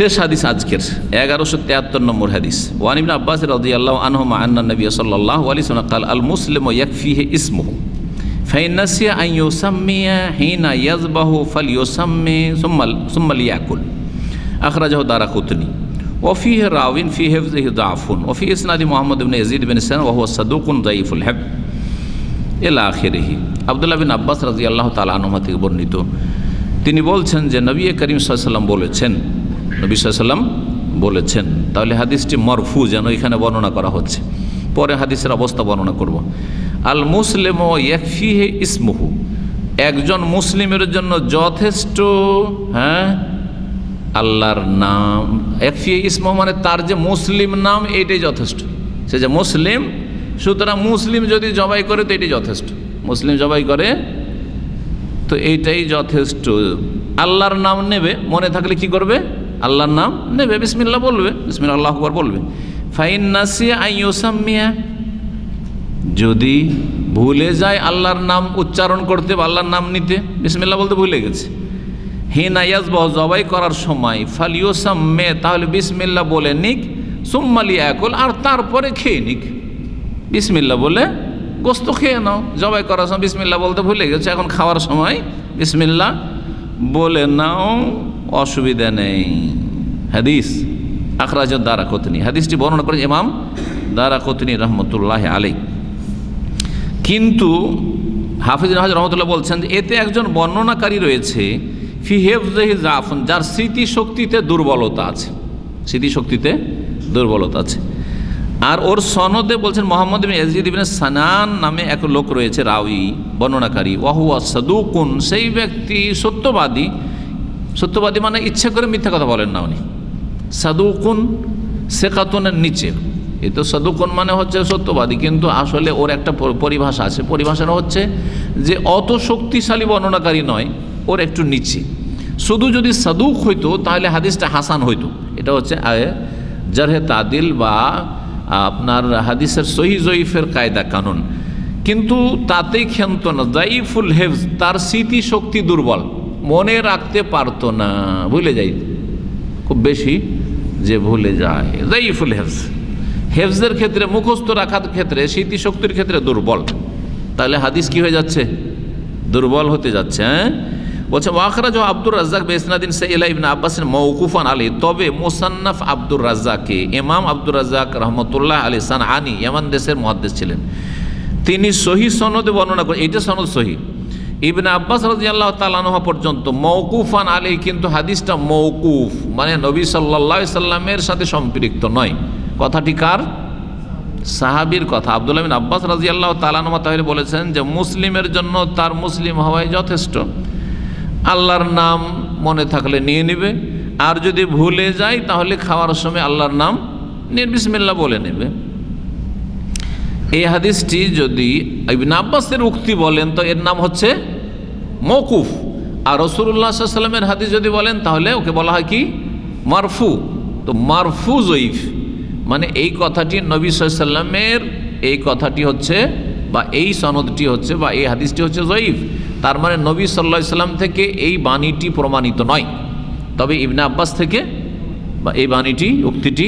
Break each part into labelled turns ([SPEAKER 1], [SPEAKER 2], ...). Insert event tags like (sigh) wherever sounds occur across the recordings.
[SPEAKER 1] শেষ হাদিস আজকের এগারোশো তিয়াত্তর নম্বর হাদিস ওয়ানিবিন আব্বাস রাজি আল্লাহ আনহমা আন্না নবী সাল্লাহ আলি কাল আল মুসলিম ইয়াকফিহে ইসমুহ ফাইনাসিয়া আই ইউসাম্মিয়া হিনা ইয়াজবাহু ফাল ইউসাম্মি সুম্মাল সুম্মাল ইয়াকুল আখরাজাহ দারা কুতনি وفيه راو في حفظه ضعف وفي اسناد محمد بن يزيد بن سن وهو صدوق ضعيف الحفظ এলা আখেরেহি আবদুল্লাহ বিন আব্বাস রাজি আল্লাহ তালা আনহা থেকে বর্ণিত তিনি বলছেন যে নবী করিম সাল্লাম বলেছেন নবী সাল্লাম বলেছেন, তাহলে হাদিসটি মরফু যেন এখানে বর্ণনা করা হচ্ছে। পরে হাদিসের অবস্থা বর্ণনা করব। আল মুসলিম ও ইয়াকফিহে ইসমুহু। একজন মুসলিমের জন্য যথেষ্ট হ্যাঁ? আল্লাহর নাম একফিয়ে ইসমু মানে তার যে মুসলিম নাম এইটাই যথেষ্ট। সে যে মুসলিম, সুতরাং মুসলিম যদি জবাই করে, তো এটাই যথেষ্ট। মুসলিম জবাই করে, তো এইটাই যথেষ্ট। আল্লাহর নাম নেবে, মনে থাকলে কি করবে? আল্লাহর নাম নেবে বিসমিল্লা বলবে বিসমিল্লা আল্লাহ আকবর বলবে। ফাইন নাসিয়া আইসাম্মিয়া যদি ভুলে যায় আল্লাহর নাম উচ্চারণ করতে বা আল্লাহর নাম নিতে বিসমিল্লা বলতে ভুলে গেছে। হিনা ইয়াজবাহ জবাই করার সময় ফালিওসাম্মে তাহলে বিসমিল্লা বলে নিক সুম্মালি একল আর তারপরে খেয়ে নিক। বিসমিল্লা বলে গোস্ত খেয়ে নাও, জবাই করার সময় বিসমিল্লা বলতে ভুলে গেছে, এখন খাওয়ার সময় বিসমিল্লা বলে নাও। অসুবিধা নেই। হাদিস আখরাজ দ্বারা কতনি হাদিসটি বর্ণনা করে ইমাম দ্বারা কতনি রহমতুল্লাহ আলী কিন্তু হাফিজ হাজ রহমতুল্লাহ বলছেন যে এতে একজন বর্ণনাকারী রয়েছে, ফি হেফজহি জাফন, যার স্মৃতিশক্তিতে দুর্বলতা আছে। স্মৃতিশক্তিতে দুর্বলতা আছে। আর ওর সনদে বলছেন মোহাম্মদ ইয়াজিদ সানান নামে এক লোক রয়েছে রাউই বর্ণনাকারী। ওয়াহুয়া সাদুকুন, সেই ব্যক্তি সত্যবাদী। সত্যবাদী মানে ইচ্ছা করে মিথ্যা কথা বলেন না উনি। সাদুকুন সেকাতুনের নিচে। এ তো সাদুকুন মানে হচ্ছে সত্যবাদী, কিন্তু আসলে ওর একটা পরিভাষা আছে। পরিভাষাটা হচ্ছে যে অত শক্তিশালী বর্ণনাকারী নয়, ওর একটু নিচে। শুধু যদি সাদুক হইতো, তাহলে হাদিসটা হাসান হইতো। এটা হচ্ছে জারহে তাদিল বা আপনার হাদিসের সহি জয়ীফের কায়দা কানুন। কিন্তু তাতেই ক্ষন্ত না। জাইফুল হেফজ, তার স্মৃতিশক্তি দুর্বল। মনে রাখতে পারতো না, ভুলে যাই। খুব বেশি যে ভুলে যায়। জাইফুল হেফজ। হেফজের ক্ষেত্রে, মুখস্থ রাখার ক্ষেত্রে, স্মৃতিশক্তির ক্ষেত্রে দুর্বল। তাহলে হাদিস কি হয়ে যাচ্ছে? দুর্বল হতে যাচ্ছে হ্যাঁ? বলছে ওয়াখরাজ আব্দুর রাজ্জাক বেসনাদিন সাইলা ইবনা আব্বাসের মৌকুফান আলী তবে মোসান্নাফ আব্দুর রাজ্জাকে, ইমাম আব্দুর রাজ্জাক রহমতুল্লাহ আলী সান আনি এমান দেশের মহাদ্দেশ ছিলেন। তিনি সহি সনদে বর্ণনা করেন। এইটা সনদ সহি। ইবনে আব্বাস রাজি আল্লাহ তালানহা পর্যন্ত মৌকুফান আলী কিন্তু হাদিসটা মৌকুফ মানে নবী সাল্লা সাল্লামের সাথে সম্পৃক্ত নয়। কথাটি কার? সাহাবির কথা। আবদুল্লাহ আব্বাস রাজি আল্লাহ তালানমা তাহলে বলেছেন যে মুসলিমের জন্য তার মুসলিম হওয়াই যথেষ্ট। আল্লাহর নাম মনে থাকলে নিয়ে নেবে, আর যদি ভুলে যায় তাহলে খাওয়ার সময় আল্লাহর নাম নির্বিসমিল্লা বলে নেবে। এই হাদিসটি যদি ইবিন আব্বাসের উক্তি বলেন, তো এর নাম হচ্ছে মৌকুফ আর রসুল্লাহ সাল্লামের হাদিস যদি বলেন, তাহলে ওকে বলা হয় কি? মারফু। তো মারফু জয়ীফ। মানে এই কথাটি নবী সাল্লামের এই কথাটি হচ্ছে বা এই সনদটি হচ্ছে বা এই হাদিসটি হচ্ছে জয়ীফ। তার মানে নবী সাল্লা সাল্লাম থেকে এই বাণীটি প্রমাণিত নয়। তবে ইবনে আব্বাস থেকে বা এই বাণীটি, উক্তিটি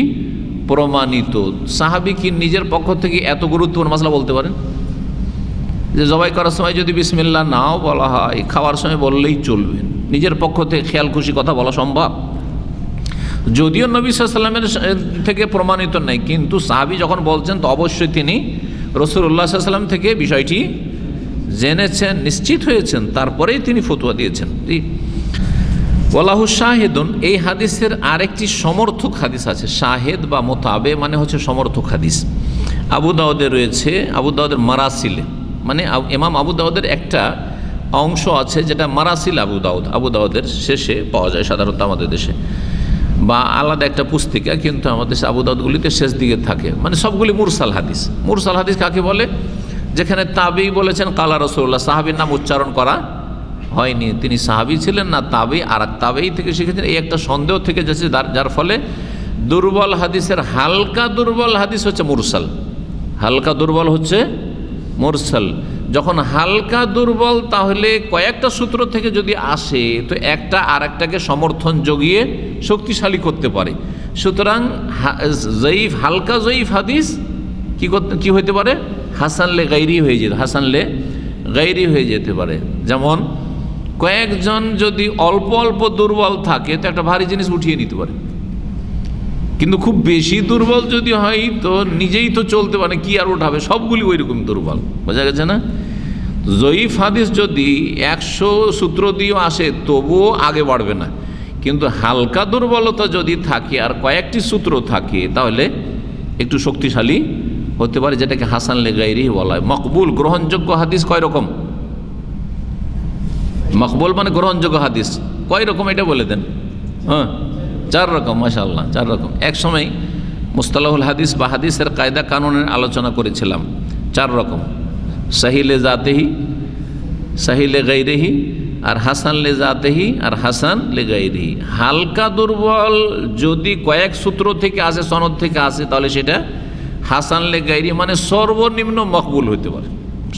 [SPEAKER 1] প্রমাণিত। সাহাবি কি নিজের পক্ষ থেকে এত গুরুত্বপূর্ণ মশলা বলতে পারেন? যে জবাই করার সময় যদি বিসমিল্লা নাও বলা হয়, খাওয়ার সময় বললেই চলবে। নিজের পক্ষ থেকে খেয়াল খুশি কথা বলা সম্ভব। যদিও নবী সাল্লামের থেকে প্রমাণিত নেই, কিন্তু সাহাবি যখন বলছেন, তো অবশ্যই তিনি রসুল্লাহ সাল্লাম থেকে বিষয়টি জেনেছেন, নিশ্চিত হয়েছেন। তারপরেই তিনি ফতুয়া দিয়েছেন। ওলাহু শাহেদুন, এই হাদিসের আরেকটি সমর্থক হাদিস আছে। শাহেদ বা মোতাবে মানে হচ্ছে সমর্থক হাদিস। আবু দাউদের রয়েছে, আবু দাউদের মারাসিলে। মানে এমাম আবু দাউদের একটা অংশ আছে যেটা মারাসিল আবু দাউদ। আবু দাউদের শেষে পাওয়া যায় সাধারণত আমাদের দেশে। বা আলাদা একটা পুস্তিকা, কিন্তু আমাদের দেশে আবু দাউদগুলিতে শেষ দিকে থাকে। মানে সবগুলি মুরসাল হাদিস। মুরসাল হাদিস কাকে বলে? যেখানে তাবেই বলেছেন, কালা রসুল্লাহ সাহাবির নাম উচ্চারণ করা হয়নি। তিনি সাহাবি ছিলেন না, তাবেই, আর তাবেই থেকে শিখেছেন। এই একটা সন্দেহ থেকে যাচ্ছে যার ফলে দুর্বল হাদিসের হালকা দুর্বল হাদিস হচ্ছে মুরসাল। হালকা দুর্বল হচ্ছে মুরসাল। যখন হালকা দুর্বল, তাহলে কয়েকটা সূত্র থেকে যদি আসে, তো একটা আর একটাকে সমর্থন জগিয়ে শক্তিশালী করতে পারে। সুতরাং জয়ীফ, হালকা জয়ীফ হাদিস কি করতে কী হইতে পারে? হাসানলে গাইরি হয়ে যেতে হাসানলে গাইরি হয়ে যেতে পারে। যেমন, কয়েকজন যদি অল্প অল্প দুর্বল থাকে, তো একটা ভারী জিনিস উঠিয়ে নিতে পারে। কিন্তু খুব বেশি দুর্বল যদি হয়, তো নিজেই তো চলতে পারে, কি আর উঠাবে? সবগুলি ওই রকম দুর্বল, বোঝা গেছে না? জয়ীফ হাদিস যদি একশো সূত্র দিয়েও আসে, তবুও আগে বাড়বে না। কিন্তু হালকা দুর্বলতা যদি থাকে, আর কয়েকটি সূত্র থাকে, তাহলে একটু শক্তিশালী হতে পারে, যেটাকে হাসান লেগাইরি বলা হয়। মকবুল, গ্রহণযোগ্য হাদিস কয় রকম? মকবুল মানে গ্রহণযোগ্য হাদিস। কয় রকম এটা বলে দেন? হ্যাঁ? চার রকম মাশাল্লাহ চার রকম। এক সময় মুস্তালাহুল হাদিস বা হাদিসের কায়দা কানুনের আলোচনা করেছিলাম, চার রকম। সাহিলে জাতেহি, সাহিলে গাইরেহি আর হাসান লে জাতেহি, আর হাসান লে গাইরেহি হালকা দুর্বল যদি কয়েক সূত্র থেকে আসে, সনদ থেকে আসে, তাহলে সেটা হাসান লে গাইরি মানে সর্বনিম্ন মকবুল হতে পারে।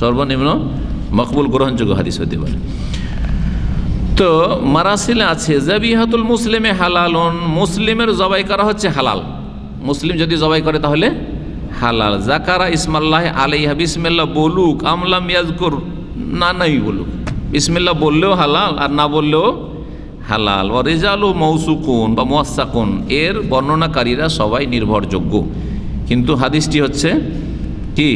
[SPEAKER 1] সর্বনিম্ন মকবুল গ্রহণযোগ্য হাদিস হতে পারে। তো মারাসিলে আছে, জাবিহাতুল মুসলিমে হালালন, মুসলিমের জবাই করা হচ্ছে হালাল। মুসলিম যদি জবাই করে তাহলে হালাল। জাকারা ইসমাল্লাহ আলাইহা বিসমিল্লাহ বলুক আমলাম ইয়াজকুর, না, নাই বলুক। বিসমিল্লাহ বললেও হালাল আর না বললেও হালাল। ও রেজালু মৌসুকুন বা মোয়াসাকুন এর বর্ণনাকারীরা সবাই নির্ভরযোগ্য। কিন্তু হাদিসটি হচ্ছে কি?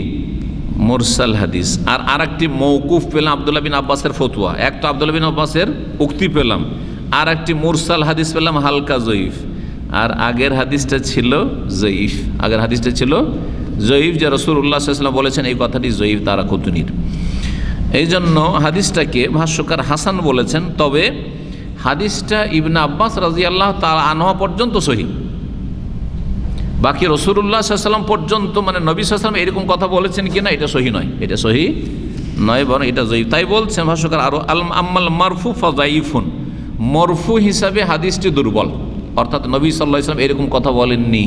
[SPEAKER 1] মোরসাল হাদিস। আর আরেকটি মৌকুফ পেলাম আবদুল্লাহ বিন আব্বাসের ফতুয়া। এক তো আবদুল্লাহ বিন আব্বাসের উক্তি পেলাম। আর একটি মোরসাল হাদিস পেলাম, হালকা জয়ীফ। আর আগের হাদিসটা ছিল জয়ীফ। আগের হাদিসটা ছিল জয়ীফ, যে রসুল্লাহ সাল্লাম বলেছেন, এই কথাটি জয়ীফ তারা কুতুনির এই জন্য হাদিসটাকে ভাষ্যকার হাসান বলেছেন, তবে হাদিসটা ইবনা আব্বাস রাজি আল্লাহ তার আনহা পর্যন্ত সহি। বাকি রসুল্লাহ সাল্লাম পর্যন্ত মানে নবী সাল্লাম এরকম কথা বলেছেন কি না, এটা সহি নয়। এটা সহি নয়, বরং এটা জয়ী তাই বলছেন ভাষ্যকার আরও আল, আম্মাল মারফু ফাজাইফুন মরফু হিসাবে হাদিসটি দুর্বল। অর্থাৎ নবী সাল্লাহ ইসলাম এরকম কথা বলেননি।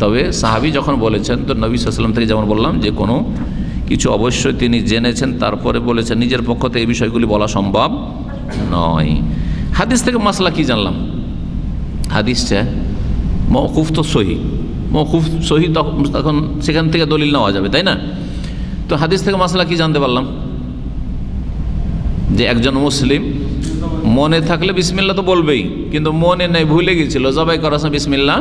[SPEAKER 1] তবে সাহাবি যখন বলেছেন, তো নবী সাল্লাম থেকে যেমন বললাম যে, কোনো কিছু অবশ্যই তিনি জেনেছেন, তারপরে বলেছেন, নিজের পক্ষ থেকে এই বিষয়গুলি বলা সম্ভব নয়। হাদিস থেকে মাসলা কি জানলাম? হাদিসটা মৌকুফ তো সহি। মৌকুফ সহি তখন সেখান থেকে দলিল নেওয়া যাবে, তাই না? তো হাদিস থেকে মশলা কি জানতে পারলাম? যে একজন মুসলিম মনে থাকলে বিসমিল্লা তো বলবেই, কিন্তু মনে নেই, ভুলে গেছিল, জবাই করার সময় বিসমিল্লা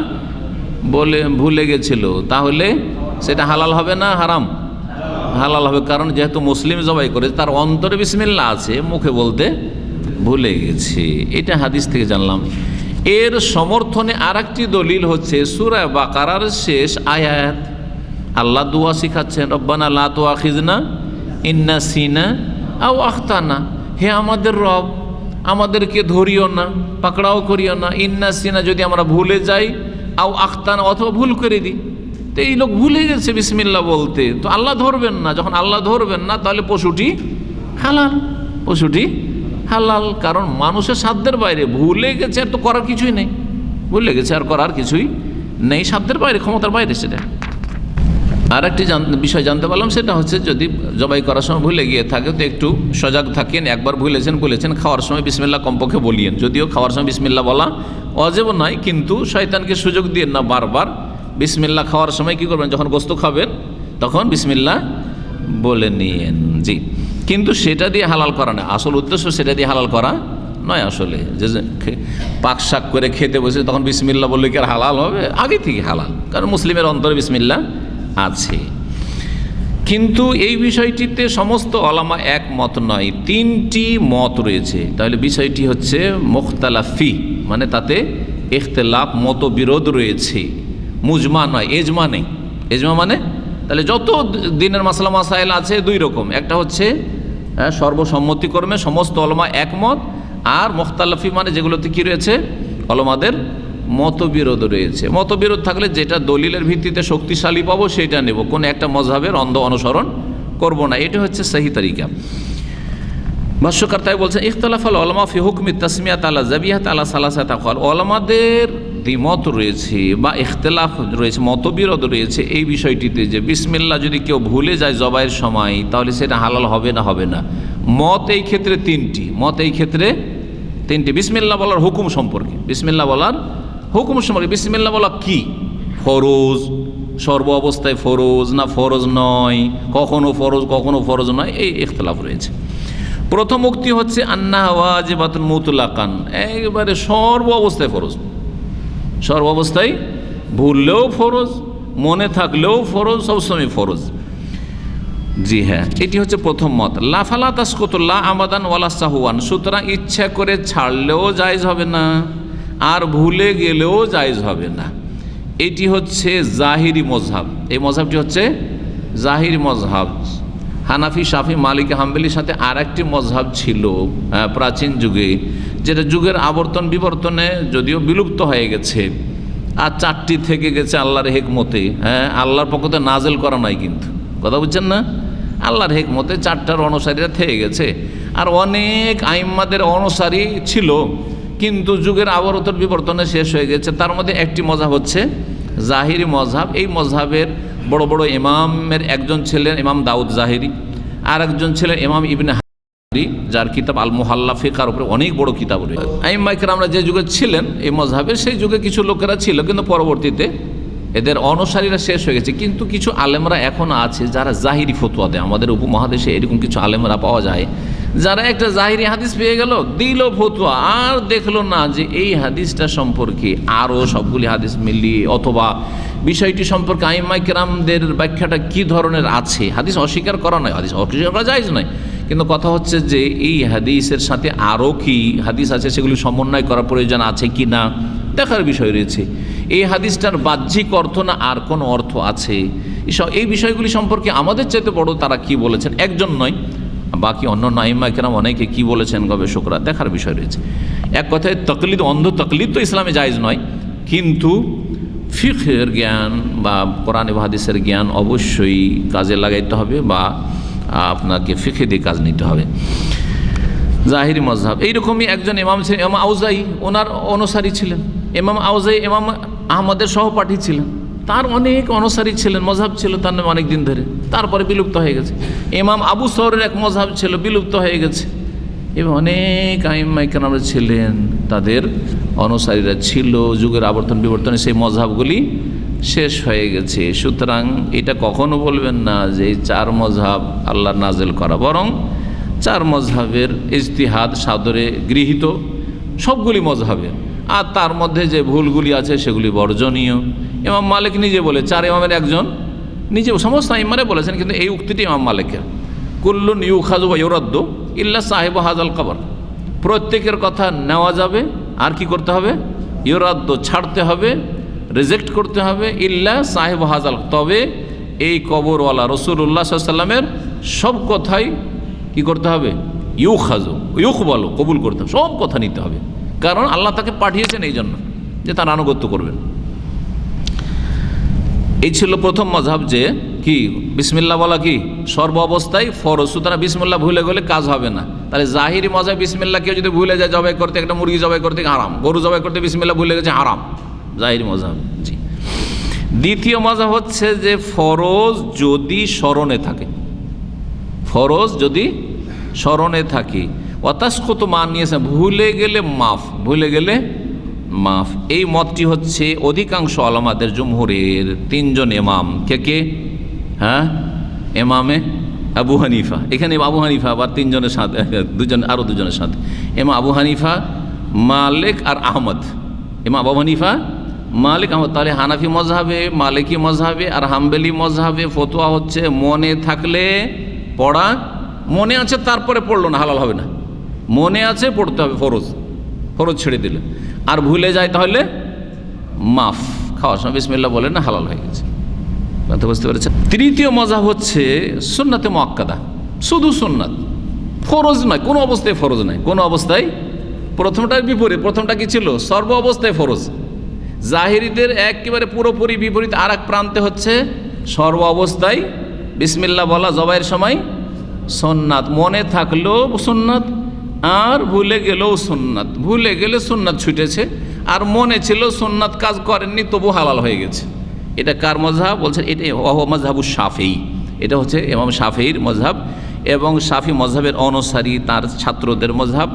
[SPEAKER 1] বলে, ভুলে গেছিল। তাহলে সেটা হালাল হবে না হারাম? হালাল হবে, কারণ যেহেতু মুসলিম জবাই করে তার অন্তরে বিসমিল্লা আছে, মুখে বলতে ভুলে গেছে। এটা হাদিস থেকে জানলাম। এর সমর্থনে আর দলিল হচ্ছে সুরা বাকারার শেষ আয়াত। আল্লাহ দুয়া শিখাচ্ছেন, রব্বানা লা তো আখিজনা ইন্না সিনা আও আখতানা। হে আমাদের রব, আমাদেরকে ধরিও না, পাকড়াও করিও না। ইন্না সিনা যদি আমরা ভুলে যাই, আও আখতানা অথবা ভুল করে দিই, তো এই লোক ভুলে গেছে বিসমিল্লা বলতে। তো আল্লাহ ধরবেন না, যখন আল্লাহ ধরবেন না, তাহলে পশুটি হালাল, পশুটি হালাল, কারণ মানুষের সাধ্যের বাইরে ভুলে গেছে, আর তো করার কিছুই নেই। ভুলে গেছে, আর করার কিছুই নেই, সাধ্যের বাইরে, ক্ষমতার বাইরে সেটা। আর একটি বিষয় জানতে পারলাম, সেটা হচ্ছে যদি জবাই করার সময় ভুলে গিয়ে থাকে, তো একটু সজাগ থাকেন, একবার ভুলেছেন, বলেছেন, খাওয়ার সময় বিসমিল্লা কমপক্ষে বলিয়েন। যদিও খাওয়ার সময় বিসমিল্লা বলা অজেব নয়, কিন্তু শয়তানকে সুযোগ দিয়ে না বারবার। বিসমিল্লা খাওয়ার সময় কি করবেন? যখন গোস্ত খাবেন, তখন বিসমিল্লা বলে নিয়েন। জি। কিন্তু সেটা দিয়ে হালাল করা না আসল উদ্দেশ্য সেটা দিয়ে হালাল করা নয় আসলে। যে পাক শাক করে খেতে বসে তখন বিসমিল্লা বললে কি আর হালাল হবে? আগে থেকে হালাল, কারণ মুসলিমের অন্তরে বিসমিল্লা আছে। কিন্তু এই বিষয়টিতে সমস্ত অলামা একমত নয়, তিনটি মত রয়েছে। তাহলে বিষয়টি হচ্ছে মোখতালাফি মানে তাতে ইখতলাফ, মতবিরোধ রয়েছে। মুজমা নয়, এজমা নেই। এজমা মানে? তাহলে যত দিনের মাসালা, মাসাইল আছে দুই রকম। একটা হচ্ছে সর্বসম্মতিক্রমে সমস্ত অলমা একমত। আর মোখতালাফি মানে যেগুলোতে কী রয়েছে? অলমাদের মতবিরোধ রয়েছে। মতবিরোধ থাকলে যেটা দলিলের ভিত্তিতে শক্তিশালী পাবো সেটা নেব। কোন একটা মজাবের অন্ধ অনুসরণ করব না। এটা হচ্ছে সেই তালিকা ভাষ্যকার তাই বলছেন ইখতলাফ আল অলমা ফি হুকমি তাসমিয়াত আলা জাবিয়াত আলা সালাসাত অলমাদের দ্বিমত রয়েছে বা ইখতলাফ রয়েছে, মতবিরোধ রয়েছে এই বিষয়টিতে যে বিসমিল্লা যদি কেউ ভুলে যায় জবাইয়ের সময়, তাহলে সেটা হালাল হবে না হবে না। মত এই ক্ষেত্রে তিনটি, মত এই ক্ষেত্রে তিনটি। বিসমিল্লা বলার হুকুম সম্পর্কে, বিসমিল্লা বলার হুকুম সম্পর্কে। বিসমিল্লা বলা কি? ফরজ, সর্ব অবস্থায় ফরজ না ফরজ নয়? কখনো ফরজ কখনো ফরজ নয়? এই ইখতলাফ রয়েছে। প্রথম উক্তি হচ্ছে আন্না ওয়াজিবাতুন মুতলাকান, একবারে সর্ব অবস্থায় ফরজ। সর্ব অবস্থায় ভুললেও ফরজ, মনে থাকলেও ফরজ, সবসময় ফরজ। জি হ্যাঁ এটি হচ্ছে প্রথম মত। লাফালা তাসকতুল্লাহ আমাদান ওয়ালা সাহুয়ান সুতরাং ইচ্ছা করে ছাড়লেও জায়জ হবে না, আর ভুলে গেলেও জায়জ হবে না। এটি হচ্ছে জাহিরি মজহাব এই মজহাবটি হচ্ছে জাহির মজহাব হানাফি, শাফি, মালিক হাম্বেলির সাথে আর একটি মজহাব ছিল প্রাচীন যুগে। যেটা যুগের আবর্তন বিবর্তনে যদিও বিলুপ্ত হয়ে গেছে, আর চারটি থেকে গেছে আল্লাহর হেকমতে হ্যাঁ আল্লাহর পক্ষতে নাজেল করা নাই কিন্তু। কথা বুঝছেন না? আল্লাহর হেকমতে চারটার অনুসারীরা থেকে গেছে। আর অনেক আইম্মাদের অনুসারী ছিল, কিন্তু যুগের আবর্তন বিবর্তনে শেষ হয়ে গেছে। তার মধ্যে একটি মজাব হচ্ছে, জাহিরি মজহাব এই মজহাবের বড় বড় ইমামের একজন ছিলেন ইমাম দাউদ জাহিরি আর একজন ছিলেন ইমাম ইবনে যার কিতাব আল মোহাল্লা ফিকার উপরে অনেক বড় কিতাব রয়েছে। আইম্মাইকের আমরা যে যুগে ছিলেন, এই মজহাবে সেই যুগে কিছু লোকেরা ছিল, কিন্তু পরবর্তীতে এদের অনুসারীরা শেষ হয়ে গেছে। কিন্তু কিছু আলেমরা এখনও আছে, যারা জাহিরি ফতুয়া দেয়। আমাদের উপমহাদেশে এরকম কিছু আলেমরা পাওয়া যায়, যারা একটা জাহিরি হাদিস পেয়ে গেল, দিল ফতুয়া, আর দেখল না যে এই হাদিসটা সম্পর্কে আরও সবগুলি হাদিস মিলিয়ে, অথবা বিষয়টি সম্পর্কে আইমাই কেরামদের ব্যাখ্যাটা কি ধরনের আছে? হাদিস অস্বীকার করা নয়, হাদিস অস্বীকার করা যায় নয়। কিন্তু কথা হচ্ছে যে এই হাদিসের সাথে আরও কি হাদিস আছে সেগুলি সমন্বয় করা প্রয়োজন আছে কি না, দেখার বিষয় রয়েছে। এই হাদিসটার বাহ্যিক অর্থ না আর কোনো অর্থ আছে? এসব এই বিষয়গুলি সম্পর্কে আমাদের চাইতে বড় তারা কি বলেছেন? একজন নয়, বাকি অন্য নাইমা কেরাম অনেকে কি বলেছেন গবেষকরা? দেখার বিষয় রয়েছে। এক কথায়, তকলিদ, অন্ধ তকলিদ তো ইসলামে জায়জ নয়, কিন্তু ফিখের জ্ঞান বা কোরআন হাদিসের জ্ঞান অবশ্যই কাজে লাগাইতে হবে বা আপনাকে ফিখে দিয়ে কাজ নিতে হবে। জাহিরি মজহাব এইরকমই একজন ইমাম ছিলেন, ইমাম আউজাই ওনার অনুসারী ছিলেন, ইমাম আউজাই, ইমাম আহমদের সহপাঠী ছিলেন, তার অনেক অনুসারী ছিলেন মজহাব ছিল তার নামে অনেক দিন ধরে, তারপরে বিলুপ্ত হয়ে গেছে। ইমাম আবু শহরের এক মজহাব ছিল, বিলুপ্ত হয়ে গেছে। এবং অনেক আইমাইকানারা ছিলেন, তাদের অনুসারীরা ছিল, যুগের আবর্তন বিবর্তনে সেই মজহাবগুলি শেষ হয়ে গেছে। সুতরাং এটা কখনো বলবেন না যে চার মজহাব আল্লাহ নাজেল করা। বরং চার মজহাবের ইজতিহাদ সাদরে গৃহীত সবগুলি মজহাবের। আর তার মধ্যে যে ভুলগুলি আছে সেগুলি বর্জনীয়। ইমাম মালিক নিজে বলে, চার ইমামের একজন নিজে সমস্ত ইমারে বলেছেন, কিন্তু এই উক্তিটি ইমাম মালিকের। কুল্লুন ইউ খাজু ইউরদ্দ ইল্লা সাহেব হাজাল কবর। প্রত্যেকের কথা নেওয়া যাবে। আর কি করতে হবে? ইউরাদ্দ ছাড়তে হবে। রিজেক্ট করতে হবে ইল্লা সাহেব হাজাল। তবে এই কবরওয়ালা রসুল্লাহ সাল্লামের সব কথাই কি করতে হবে? ইউ হাজো ইউক বলো কবুল করতে হবে। সব কথা নিতে হবে। কারণ আল্লাহ তাকে পাঠিয়েছেন এই জন্য যে তার আনুগত্য করবেন। এই ছিল প্রথম মজাব যে কি? বিসমিল্লা বলা কি? সর্ব অবস্থায় ফরজ। সুতরাং বিসমিল্লা ভুলে গেলে কাজ হবে না। তাহলে জাহিরি মজাব বিসমিল্লা কেউ যদি ভুলে যায়, জবাই করতে, একটা মুরগি জবাই করতে, হারাম। গরু জবাই করতে বিসমিল্লা ভুলে গেছে, হারাম। জাহিরি মজাব, জি। দ্বিতীয় মজা হচ্ছে যে ফরজ যদি স্মরণে থাকে। ফরজ যদি স্মরণে থাকে। অতাস্কত মান নিয়েছে ভুলে গেলে মাফ, ভুলে গেলে মাফ। এই মতটি হচ্ছে অধিকাংশ আলমাদের জমহুরের তিনজন এমাম কে কে? হ্যাঁ? এমামে আবু হানিফা। এখানে আবু হানিফা, আবার তিনজনের সাথে, দুজন আরও দুজনের সাথে। এমা আবু হানিফা, মালিক আর আহমদ। এমা আবু হানিফা মালিক আহমদ তাহলে হানাফি মজহাবে, মালিকি মজহাবে আর হাম্বেলি মজহাবে ফতোয়া হচ্ছে মনে থাকলে পড়া, মনে আছে তারপরে পড়ল না, হালাল হবে না। মনে আছে পড়তে হবে, ফরজ ফরজ ছেড়ে দিলে। আর ভুলে যায় তাহলে মাফ খাওয়ার সময় বিসমিল্লা বলে না, হালাল হয়ে গেছে। বুঝতে পেরেছেন? তৃতীয় মজা হচ্ছে সুন্নাতে মোয়াক্কাদা। শুধু সুন্নাত, ফরজ নয়, কোনো অবস্থায় ফরজ নয়, কোনো অবস্থায় প্রথমটার বিপরীত, প্রথমটা কি ছিল? সর্ব অবস্থায় ফরজ। জাহিরিদের একেবারে পুরোপুরি বিপরীত আর প্রান্তে হচ্ছে সর্ব অবস্থায় বিসমিল্লা বলা জবাইয়ের সময় সোননাথ মনে থাকলেও সোননাথ আর ভুলে গেলেও সোননাথ ভুলে গেলে সোননাথ ছুটেছে আর মনে ছিল সোননাথ কাজ করেননি তবু হালাল হয়ে গেছে। এটা কার মজহাব? বলছেন এটা অহ মজহাবু সাফেই এটা হচ্ছে এমাম সাফেইর মজহাব এবং সাফি মজহাবের অনুসারী তার ছাত্রদের মজহাব।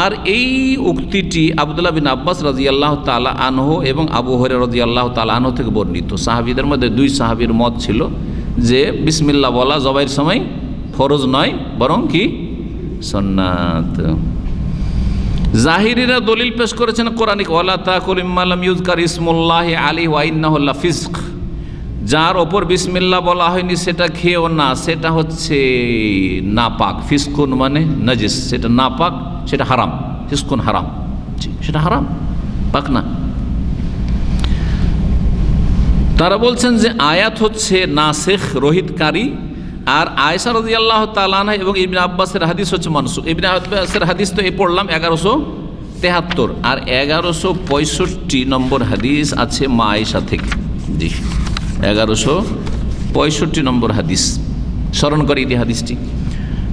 [SPEAKER 1] আর এই উক্তিটি আবদুল্লাহ বিন আব্বাস রাজি আল্লাহ তালা আনহ এবং আবু হরে রাজি আল্লাহ তালা আনহ থেকে বর্ণিত। সাহাবিদের মধ্যে দুই সাহাবির মত ছিল যে বিসমিল্লা বলা জবাইয়ের সময় ফরজ নয়, বরং কি? সন্ন্যাত জাহিরিরা দলিল পেশ করেছেন, কোরআনিক, ওয়ালা তাকুল ইম্মালাম ইউজকার ইসমুল্লাহ আলী ওয়াইন্নাহুল্লাহ ফিস্ক যার ওপর বিসমিল্লা বলা হয়নি, সেটা খেয়েও না, সেটা হচ্ছে নাপাক। ফিসকুন মানে নজিস। সেটা নাপাক, সেটা হারাম। ফিসকুন হারাম। সেটা হারাম। পাক না। তারা বলছেন যে আয়াত হচ্ছে নাসেখ, রোহিতকারী, আর আয়সা রাজি আল্লাহ তালানা এবং ইবিন আব্বাসের হাদিস হচ্ছে মানসুখ ইবিন আব্বাসের হাদিস তো এই পড়লাম, এগারোশো তেহাত্তর। আর এগারোশো পঁয়ষট্টি নম্বর হাদিস আছে মা আয়সা থেকে। জি। এগারোশো পঁয়ষট্টি নম্বর হাদিস। স্মরণ করে এটি হাদিসটি।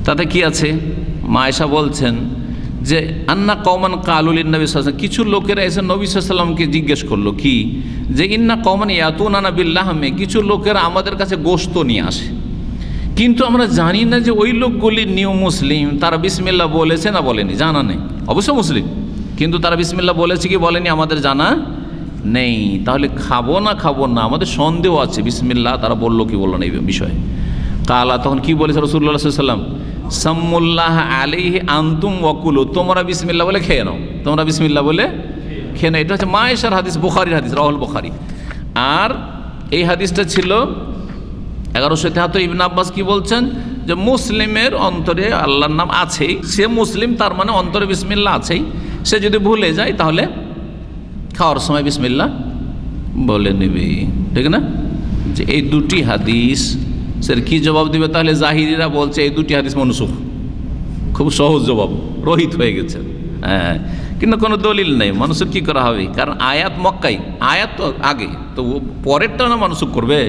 [SPEAKER 1] তাতে কি আছে? মা আয়সা বলছেন যে, আন্না কমান কালুল নবী সাল্লাম কিছু লোকেরা এসে নবী সাল্লামকে জিজ্ঞেস করল, কি? যে, ইন্না কমান ইয়াতুন আনা বিল্লাহমে কিছু লোকেরা আমাদের কাছে গোস্ত নিয়ে আসে। কিন্তু আমরা জানি না যে, ওই লোকগুলি নিউ মুসলিম। তারা বিসমিল্লা বলেছে না বলেনি? জানা নেই। অবশ্য মুসলিম। কিন্তু তারা বিসমিল্লা বলেছে কি বলেনি? আমাদের জানা নেই, তাহলে খাব না খাব না, আমাদের সন্দেহ আছে। বিসমিল্লা তারা বলল কি বলল না এই বিষয়ে। কালা, তখন কি বলেছে রসুল্লাহ সাল্লাম সাম্মুল্লাহ আলিহ আন্তুম ওয়াকুলু, তোমরা বিসমিল্লা বলে খেয়ে নাও। তোমরা বিসমিল্লা বলে খেয়ে নাও। এটা হচ্ছে মায়েশার হাদিস, বুখারির হাদিস রাহুল বুখারি। আর এই হাদিসটা ছিল এগারোশো তেহাত্তর ইবিন আব্বাস কি বলছেন? যে মুসলিমের অন্তরে আল্লাহর নাম আছেই। সে মুসলিম, তার মানে অন্তরে বিসমিল্লা আছেই। সে যদি ভুলে যায়, তাহলে খাওয়ার সময় বিসমিল্লা বলে নেবে। ঠিক না? যে এই দুটি হাদিস স্যার কি জবাব দিবে? তাহলে জাহিরিরা বলছে এই দুটি হাদিস মনুসুখ। খুব সহজ জবাব, রহিত হয়ে গেছে। হ্যাঁ কিন্তু কোনো দলিল নেই। মানুষের কী করা হবে? কারণ আয়াত মক্কাই। আয়াত তো আগে, তো পরেরটা না মানুষক করবে?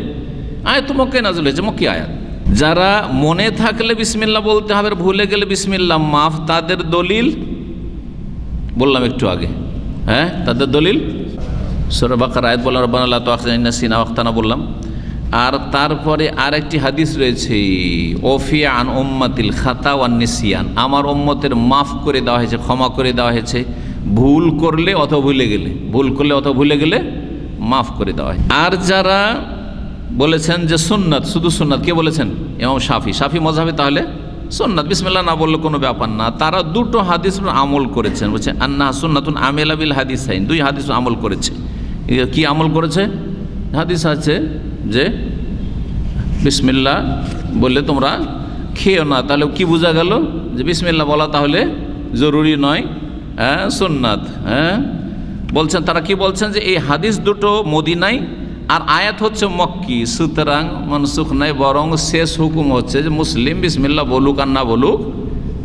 [SPEAKER 1] আয়াত তো মক্কাই নাজল হয়েছে। মক্কি আয়াত। যারা মনে থাকলে বিসমিল্লা বলতে হবে ভুলে গেলে বিসমিল্লা মাফ তাদের দলিল। বললাম একটু আগে। হ্যাঁ? তাদের দলিল? সরে বাকার আয়াত বললাম রব্বান আল্লাহ তো সিনা ওয়াক্তানা বললাম। আর তারপরে আর একটি হাদিস রয়েছে ওফিয়া আন ওম্মাতিল খাতা ওয়ান নিসিয়ান আমার ওম্মতের মাফ করে দেওয়া হয়েছে, ক্ষমা করে দেওয়া হয়েছে। ভুল করলে অত ভুলে গেলে, ভুল করলে অত ভুলে গেলে মাফ করে দেওয়া হয়। আর যারা বলেছেন যে সুন্নাত, শুধু সুন্নাত, কে বলেছেন? এবং সাফি সাফি মজাবে তাহলে? সুন্নাত বিসমিল্লা না বললে কোনো ব্যাপার না। তারা দুটো হাদিস আমল করেছেন বলছে আন্না সুন্নাতুন আমেলাবিল হাদিস আইন দুই হাদিস আমল করেছে। কি আমল করেছে? হাদিস আছে যে বিসমিল্লা বললে তোমরা খেয়েও না। তাহলে কি বোঝা গেল? যে বিসমিল্লা বলা তাহলে জরুরি নয়। হ্যাঁ সোননাথ হ্যাঁ? বলছেন, তারা কি বলছেন যে এই হাদিস দুটো মদিনাই আর আয়াত হচ্ছে মক্কি। সুতরাং মনসুখ নাই, বরং শেষ হুকুম হচ্ছে যে মুসলিম বিসমিল্লা বলুক আর না বলুক,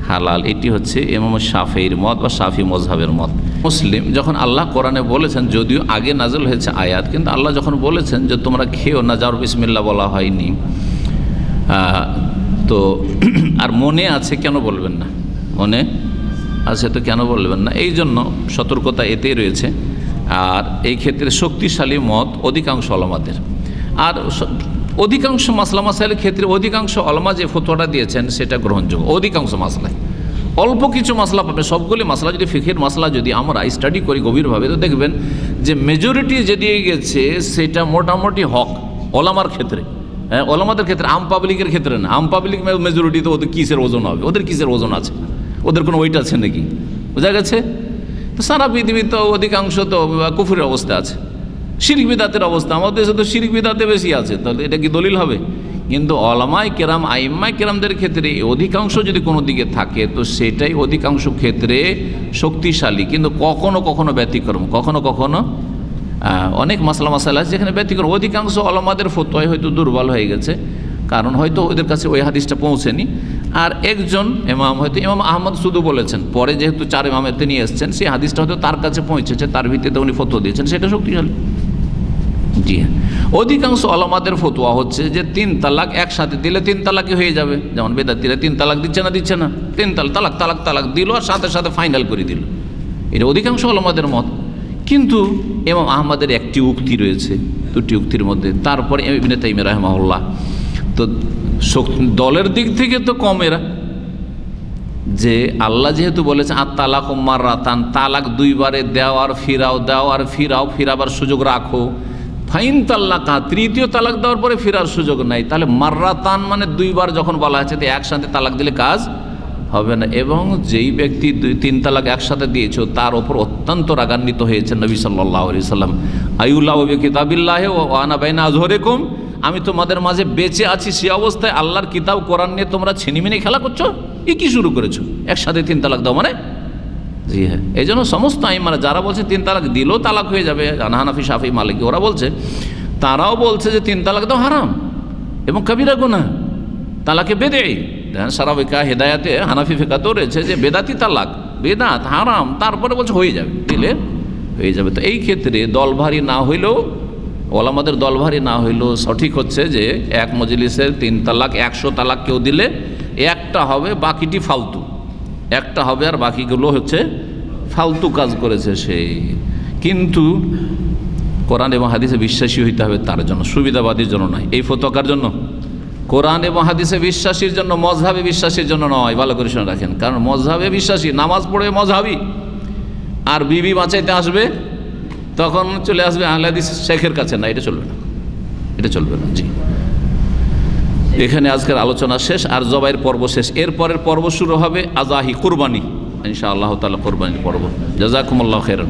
[SPEAKER 1] হালাল। এটি হচ্ছে এমাম শাফির মত বা শাফি মজহাবের মত। মুসলিম যখন আল্লাহ কোরআনে বলেছেন, যদিও আগে নাজল হয়েছে আয়াত, কিন্তু আল্লাহ যখন বলেছেন যে তোমরা খেয়েও না যাওয়ার বিসমিল্লা বলা হয়নি। তো (clears throat) আর মনে আছে কেন বলবেন না? মনে আছে তো কেন বলবেন না? এই জন্য সতর্কতা এতেই রয়েছে। আর এই ক্ষেত্রে শক্তিশালী মত অধিকাংশ অলমাদের আর অধিকাংশ মাসলা মাসাইলের ক্ষেত্রে অধিকাংশ অলমা যে ফতোয়াটা দিয়েছেন সেটা গ্রহণযোগ্য, অধিকাংশ মাসলায়। অল্প কিছু মশলা পাবে সবগুলি মশলা যদি ফিখের মশলা যদি আমরা স্টাডি করি গভীরভাবে, তো দেখবেন যে মেজরিটি যে দিয়ে গেছে, সেটা মোটামুটি হক ওলামার ক্ষেত্রে। হ্যাঁ ওলামাদের ক্ষেত্রে, আম পাবলিকের ক্ষেত্রে না। আম পাবলিক মেজরিটি তো ওদের কিসের ওজন হবে? ওদের কিসের ওজন আছে? ওদের কোনো ওইট আছে নাকি? বোঝা গেছে? সারা পৃথিবী তো অধিকাংশ তো কুফুরের অবস্থা আছে। শিরিক বিদাতের অবস্থা। আমাদের দেশে তো শিরিক বিদাতে বেশি আছে। তাহলে এটা কি দলিল হবে? কিন্তু অলামাই কেরাম, আইম্মাই কেরামদের ক্ষেত্রে অধিকাংশ যদি কোনো দিকে থাকে, তো সেটাই অধিকাংশ ক্ষেত্রে শক্তিশালী। কিন্তু কখনো কখনো ব্যতিক্রম, কখনো কখনো অনেক মশলা মশালা আছে যেখানে ব্যতিক্রম। অধিকাংশ অলমাদের ফতোয় হয়তো দুর্বল হয়ে গেছে। কারণ হয়তো ওদের কাছে ওই হাদিসটা পৌঁছেনি। আর একজন এমাম হয়তো, ইমাম আহমদ শুধু বলেছেন, পরে যেহেতু চার ইমামের তিনি এসছেন, সেই হাদিসটা হয়তো তার কাছে পৌঁছেছে, তার ভিত্তিতে উনি ফতো দিয়েছেন, সেটা শক্তিশালী। জি হ্যাঁ। অধিকাংশ আলমাদের ফতোয়া হচ্ছে যে তিন তালাক একসাথে দিলে তিন তালাকই হয়ে যাবে। যেমন বেদাতিরা তিন তালাক দিচ্ছে না দিচ্ছে না। তিন তালাক তালাক তালাক তালাক দিল আর সাথে সাথে ফাইনাল করে দিল। এটা অধিকাংশ আলমাদের মত। কিন্তু এমাম আহমদের একটি উক্তি রয়েছে, দুটি উক্তির মধ্যে। তারপরে ইবিনে তাইম রহমাউল্লাহ তো দলের দিক থেকে তো কম এরা। যে আল্লাহ যেহেতু বলেছে আর তালাক মারাতান তালাক দুইবারে দেওয়ার ফিরাও দেওয়ার ফিরাও, ফিরাবার সুযোগ রাখো। ফাইন তাল্লাকা, তৃতীয় তালাক দেওয়ার পরে ফেরার সুযোগ নাই। তাহলে মার্রাতান মানে দুইবার যখন বলা হয়েছে তো একসাথে তালাক দিলে কাজ হবে না। এবং যেই ব্যক্তি দুই, তিন তালাক একসাথে দিয়েছ, তার ওপর অত্যন্ত রাগান্বিত হয়েছে নবী সাল্লাহ সাল্লাম। আইউল্লাহ কিতাবিল্লাহ ও আনা বাইনা আজহরেকুম আমি তোমাদের মাঝে বেঁচে আছি সে অবস্থায় আল্লাহর কিতাব, কোরআন নিয়ে তোমরা ছিনিমিনি খেলা করছ? এ কি শুরু করেছ? একসাথে তিন তালাক দাও মানে? জি হ্যাঁ। এই জন্য সমস্ত আইমারা যারা বলছে তিন তালাক দিলেও তালাক হয়ে যাবে হানাফি সাফি মালিক, ওরা বলছে, তারাও বলছে যে তিন তালাক দাও হারাম এবং কবিরা গুনা তালাকে বেদে। সারাবিকা, হেদায়াতে হানাফি ফেকাতেও রয়েছে যে বেদাতি তালাক, বেদাত হারাম, তারপরে বলছে হয়ে যাবে, দিলে হয়ে যাবে। তো এই ক্ষেত্রে দল ভারী না হইলেও ওলামাদের দল ভারী না হইলেও সঠিক হচ্ছে যে এক মজলিসের তিন তালাক, একশো তালাক কেউ দিলে একটা হবে, বাকিটি ফালতু। একটা হবে আর বাকিগুলো হচ্ছে ফালতু কাজ করেছে সে। কিন্তু কোরআন এবং হাদিসে বিশ্বাসী হইতে হবে তার জন্য, সুবিধাবাদীর জন্য নয়। এই ফতোকার জন্য? কোরআন এবং হাদিসে বিশ্বাসীর জন্য, মজহাবে বিশ্বাসীর জন্য নয়। ভালো করে শুনে রাখেন। কারণ মজহাবে বিশ্বাসী, নামাজ পড়বে মজহাবি। আর বিবি বাঁচাইতে আসবে তখন চলে আসবে আহলাদিস শেখের কাছে। না, এটা চলবে না। এটা চলবে না, জি। এখানে আজকের আলোচনা শেষ, আর জবাইয়ের পর্ব শেষ। এরপরের পর্ব শুরু হবে আজাহি কুরবানি। ইনশা আল্লাহ তালা কোরবানির পর্ব। জাজাকুমুল্লাহ খেরন